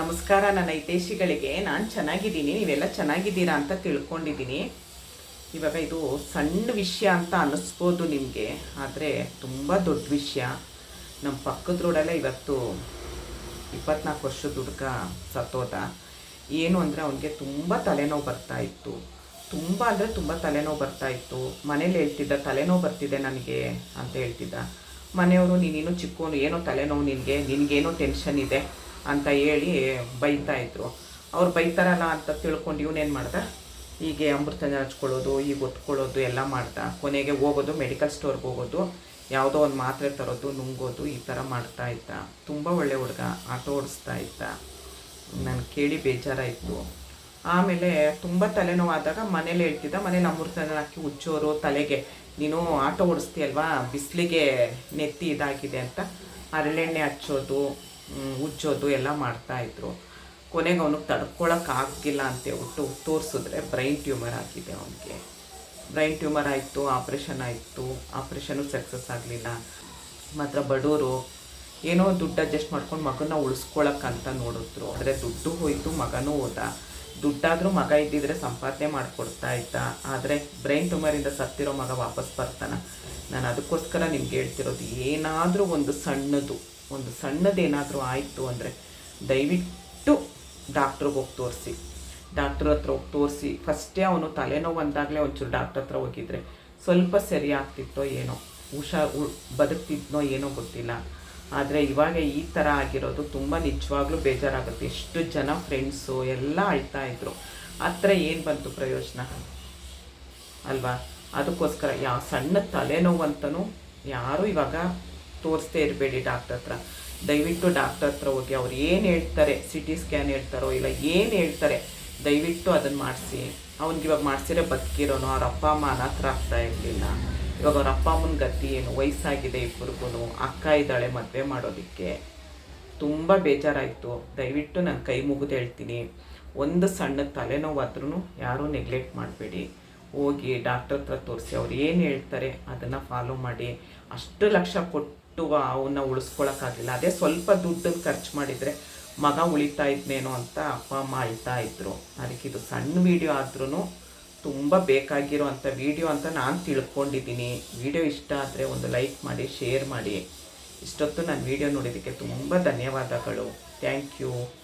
ನಮಸ್ಕಾರ, ನನ್ನ ಹಿತೇಶಿಗಳಿಗೆ ನಾನು ಚೆನ್ನಾಗಿದ್ದೀನಿ, ನೀವೆಲ್ಲ ಚೆನ್ನಾಗಿದ್ದೀರಾ ಅಂತ ತಿಳ್ಕೊಂಡಿದ್ದೀನಿ. ಇವಾಗ ಇದು ಸಣ್ಣ ವಿಷಯ ಅಂತ ಅನ್ನಿಸ್ಬೋದು ನಿಮಗೆ, ಆದರೆ ತುಂಬ ದೊಡ್ಡ ವಿಷಯ. ನಮ್ಮ ಪಕ್ಕದ ರೋಡಲ್ಲೇ ಇವತ್ತು ಇಪ್ಪತ್ನಾಲ್ಕು ವರ್ಷದ ಹುಡುಗ ಸತ್ತೋದ. ಏನು ಅಂದರೆ ಅವನಿಗೆ ತುಂಬ ತಲೆನೋವು ಬರ್ತಾ ಇತ್ತು. ತುಂಬ ಅಂದರೆ ತುಂಬ ತಲೆನೋವು ಬರ್ತಾ ಇತ್ತು. ಮನೇಲಿ ಹೇಳ್ತಿದ್ದ, ತಲೆನೋವು ಬರ್ತಿದೆ ನನಗೆ ಅಂತ ಹೇಳ್ತಿದ್ದ. ಮನೆಯವರು ನೀನೇನು ಚಿಕ್ಕವನು ಏನೋ ತಲೆನೋವು ನಿನಗೆ, ನಿನಗೇನೋ ಟೆನ್ಷನ್ ಇದೆ. ಅಂತ ಹೇಳಿ ಬೈತಾ ಇದ್ರು. ಅವ್ರು ಬೈತಾರಲ್ಲ ಅಂತ ತಿಳ್ಕೊಂಡು ಇವನೇನು ಮಾಡ್ದ? ಹೀಗೆ ಅಮೃತನ ಹಚ್ಕೊಳ್ಳೋದು ಈಗ ಒತ್ಕೊಳ್ಳೋದು ಎಲ್ಲ ಮಾಡ್ತಾ ಕೊನೆಗೆ ಹೋಗೋದು ಮೆಡಿಕಲ್ ಸ್ಟೋರ್ಗೆ ಹೋಗೋದು, ಯಾವುದೋ ಒಂದು ಮಾತ್ರೆ ತರೋದು, ನುಂಗೋದು, ಈ ಥರ ಮಾಡ್ತಾ ಇದ್ದ. ತುಂಬ ಒಳ್ಳೆ ಹುಡುಗ, ಆಟೋ ಓಡಿಸ್ತಾ ಇದ್ದ. ನಾನು ಕೇಳಿ ಬೇಜಾರಾಯಿತು. ಆಮೇಲೆ ತುಂಬ ತಲೆನೋವಾದಾಗ ಮನೇಲಿ ಹೇಳ್ತಿದ್ದ, ಮನೇಲಿ ಅಮೃತನ ಹಾಕಿ ಉಜ್ಜೋರು ತಲೆಗೆ, ನೀನು ಆಟೋ ಓಡಿಸ್ತೀಯಲ್ವಾ? ಬಿಸಿಲಿಗೆ ನೆತ್ತಿ ಇದಾಗಿದೆ ಅಂತ. ಹರಳೆಣ್ಣೆ ಹಚ್ಚೋದು ಉಜ್ಜೋದು ಎಲ್ಲ ಮಾಡ್ತಾಯಿದ್ರು ಕೊನೆಗೆ ಅವನಿಗೆ ತಡ್ಕೊಳಕ್ಕಾಗಿಲ್ಲ ಅಂತ ಹೇಳ್ಬಿಟ್ಟು ತೋರಿಸಿದ್ರೆ ಬ್ರೈನ್ ಟ್ಯೂಮರ್ ಆಗಿದೆ ಅವನಿಗೆ. ಬ್ರೈನ್ ಟ್ಯೂಮರ್ ಆಯಿತು, ಆಪ್ರೇಷನ್ ಆಯಿತು, ಆಪ್ರೇಷನು ಸಕ್ಸಸ್ ಆಗಲಿಲ್ಲ. ಮಾತ್ರ ಬಡವರು ಏನೋ ದುಡ್ಡು ಅಡ್ಜಸ್ಟ್ ಮಾಡ್ಕೊಂಡು ಮಗನ ಉಳಿಸ್ಕೊಳಕ್ಕಂತ ನೋಡಿದ್ರು. ಆದರೆ ದುಡ್ಡು ಹೋಯಿತು, ಮಗನೂ ಹೋದ. ದುಡ್ಡಾದರೂ ಮಗ ಇದ್ದಿದ್ರೆ ಸಂಪಾದನೆ ಮಾಡಿಕೊಡ್ತಾ ಇದ್ದ. ಆದರೆ ಬ್ರೈನ್ ಟ್ಯೂಮರಿಂದ ಸತ್ತಿರೋ ಮಗ ವಾಪಸ್ ಬರ್ತಾನೆ. ನಾನು ಅದಕ್ಕೋಸ್ಕರ ನಿಮ್ಗೆ ಹೇಳ್ತಿರೋದು, ಏನಾದರೂ ಒಂದು ಸಣ್ಣದು. ಒಂದು ಸಣ್ಣದೇನಾದರೂ ಆಯಿತು ಅಂದರೆ ದಯವಿಟ್ಟು ಡಾಕ್ಟ್ರಿಗೆ ಹೋಗಿ ತೋರಿಸಿ. ಡಾಕ್ಟ್ರ್ ಹತ್ರ ಹೋಗಿ ತೋರಿಸಿ. ಫಸ್ಟೇ ಅವನು ತಲೆನೋವು ಅಂದಾಗಲೇ ಒಂಚೂರು ಡಾಕ್ಟ್ರ್ ಹತ್ರ ಹೋಗಿದ್ರೆ ಸ್ವಲ್ಪ ಸರಿ ಆಗ್ತಿತ್ತೋ ಏನೋ ಹುಷಾರು ಬದುಕ್ತಿದ್ನೋ ಏನೋ ಗೊತ್ತಿಲ್ಲ. ಆದರೆ ಇವಾಗ ಈ ಥರ ಆಗಿರೋದು ತುಂಬ ನಿಜವಾಗ್ಲೂ ಬೇಜಾರಾಗುತ್ತೆ. ಎಷ್ಟು ಜನ ಫ್ರೆಂಡ್ಸು ಎಲ್ಲ ಅಳ್ತಾ ಇದ್ರು. ಹತ್ರ ಏನು ಬಂತು ಪ್ರಯೋಜನ? ಅಲ್ವಾ? ಅದಕ್ಕೋಸ್ಕರ ಯಾವ ಸಣ್ಣ ತಲೆನೋವು ಅಂತಲೂ ಯಾರೂ ಇವಾಗ ತೋರಿಸ್ತೇ ಇರಬೇಡಿ ಡಾಕ್ಟರ್ ಹತ್ರ. ದಯವಿಟ್ಟು ಡಾಕ್ಟರ್ ಹತ್ರ ಹೋಗಿ, ಅವ್ರು ಏನು ಹೇಳ್ತಾರೆ ಸಿ ಟಿ ಸ್ಕ್ಯಾನ್ ಹೇಳ್ತಾರೋ ಇಲ್ಲ ಏನು ಹೇಳ್ತಾರೆ, ದಯವಿಟ್ಟು ಅದನ್ನು ಮಾಡಿಸಿ. ಅವ್ನಿಗೆ ಇವಾಗ ಮಾಡಿಸಿದ್ರೆ ಬದುಕಿರೋನು, ಅವ್ರ ಅಪ್ಪ ಅಮ್ಮ ಅನಾಥರಾಗ್ತಾ ಇರಲಿಲ್ಲ. ಇವಾಗ ಅವ್ರ ಅಪ್ಪ ಅಮ್ಮನ ಗತಿ ಏನು, ವಯಸ್ಸಾಗಿದೆ ಇಬ್ಬರಿಗೂ ಅಕ್ಕ ಇದ್ದಾಳೆ ಮದುವೆ ಮಾಡೋದಕ್ಕೆ. ತುಂಬ ಬೇಜಾರಾಯಿತು. ದಯವಿಟ್ಟು ನಾನು ಕೈ ಮುಗಿದು ಹೇಳ್ತೀನಿ. ಒಂದು ಸಣ್ಣ ತಲೆನೋವಾದ್ರೂ ಯಾರೂ ನೆಗ್ಲೆಕ್ಟ್ ಮಾಡಬೇಡಿ. ಹೋಗಿ ಡಾಕ್ಟರ್ ಹತ್ರ ತೋರಿಸಿ ಅವ್ರು ಏನು ಹೇಳ್ತಾರೆ, ಅದನ್ನು ಫಾಲೋ ಮಾಡಿ. ಅಷ್ಟು ಲಕ್ಷ ಕೊಟ್ಟು ಅವನ್ನ ಉಳಿಸ್ಕೊಳಕ್ಕಾಗಲಿಲ್ಲ. ಅದೇ ಸ್ವಲ್ಪ ದುಡ್ಡನ್ನು ಖರ್ಚು ಮಾಡಿದರೆ ಮಗ ಉಳಿತಾ ಇದ್ನೇನೋ ಅಂತ ಅಪ್ಪ ಅಮ್ಮ ಅಳ್ತಾ ಇದ್ರು. ಅದಕ್ಕೆ ಇದು ಸಣ್ಣ ವಿಡಿಯೋ ಆದ್ರೂ ತುಂಬ ಬೇಕಾಗಿರೋ ಅಂಥ ವಿಡಿಯೋ ಅಂತ ನಾನು ತಿಳ್ಕೊಂಡಿದ್ದೀನಿ. ವಿಡಿಯೋ ಇಷ್ಟ ಆದರೆ ಒಂದು ಲೈಕ್ ಮಾಡಿ ಶೇರ್ ಮಾಡಿ. ಇಷ್ಟೊತ್ತು ನಾನು ವಿಡಿಯೋ ನೋಡಿದ್ದಕ್ಕೆ ತುಂಬ ಧನ್ಯವಾದಗಳು. Thank you